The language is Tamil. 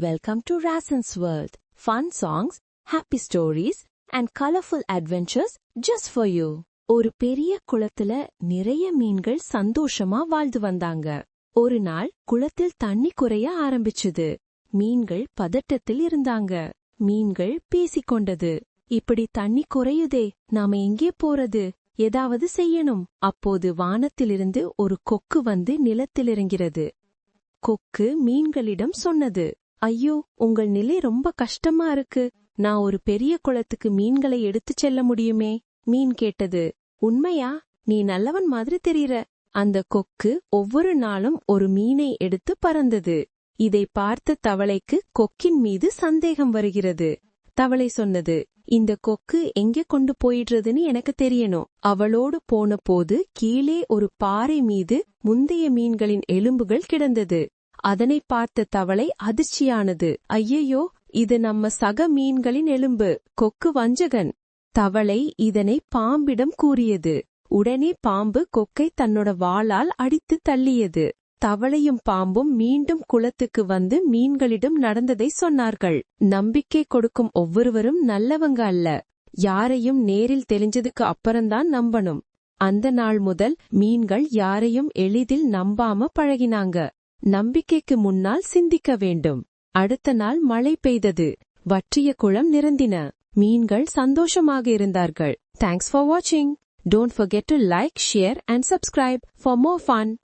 Welcome to Rasin's world. Fun songs, happy stories, and colorful adventures just for you. ஒரு பெரிய குளத்துல நிறைய மீன்கள் சந்தோஷமா வாழ்ந்து வந்தாங்க. ஒரு நாள் குளத்தில் தண்ணி குறைய ஆரம்பிச்சது. மீன்கள் பதட்டத்தில் இருந்தாங்க. மீன்கள் பேசிக்கொண்டது இப்படி தண்ணி குறையுதே நாம எங்கே போறது? ஏதாவது செய்யணும். அப்போது வானத்திலிருந்து ஒரு கொக்கு வந்து நிலத்தில் இறங்கிறது கொக்கு மீன்களிடம் சொன்னது ஐயோ உங்கள் நிலை ரொம்ப கஷ்டமா இருக்கு. நான் ஒரு பெரிய குளத்துக்கு மீன்களை எடுத்துச் செல்ல முடியுமே? மீன் கேட்டது. உண்மையா? நீ நல்லவன் மாதிரி தெரியற. அந்த கொக்கு ஒவ்வொரு நாளும் ஒரு மீனை எடுத்து பறந்தது. இதை பார்த்த தவளைக்கு கொக்கின் மீது சந்தேகம் வருகிறது. தவளை சொன்னது இந்த கொக்கு எங்கே கொண்டு போயிடுறதுன்னு எனக்கு தெரியணும். அவளோடு போன போது கீழே ஒரு பாறை மீது முந்தைய மீன்களின் எலும்புகள் கிடந்தது. அதனை பார்த்த தவளை அதிர்ச்சியானது. ஐயையோ இது நம்ம சக மீன்களின் எலும்பு. கொக்கு வஞ்சகன். தவளை இதனை பாம்பிடம் கூறியது. உடனே பாம்பு கொக்கை தன்னோட வாளால் அடித்து தள்ளியது. தவளையும் பாம்பும் மீண்டும் குளத்துக்கு வந்து மீன்களிடம் நடந்ததை சொன்னார்கள். நம்பிக்கை கொடுக்கும் ஒவ்வொருவரும் நல்லவங்க அல்ல. யாரையும் நேரில் தெரிஞ்சதுக்கு அப்புறம்தான் நம்பணும். அந்த நாள் முதல் மீன்கள் யாரையும் எளிதில் நம்பாம பழகினாங்க. நம்பிக்கைக்கு முன்னால் சிந்திக்க வேண்டும். அடுத்த நாள் மழை பெய்தது. வற்றிய குளம் நிரந்தின. மீன்கள் சந்தோஷமாக இருந்தார்கள். தேங்க்ஸ் ஃபார் வாட்சிங் don't forget to like share and subscribe for more fun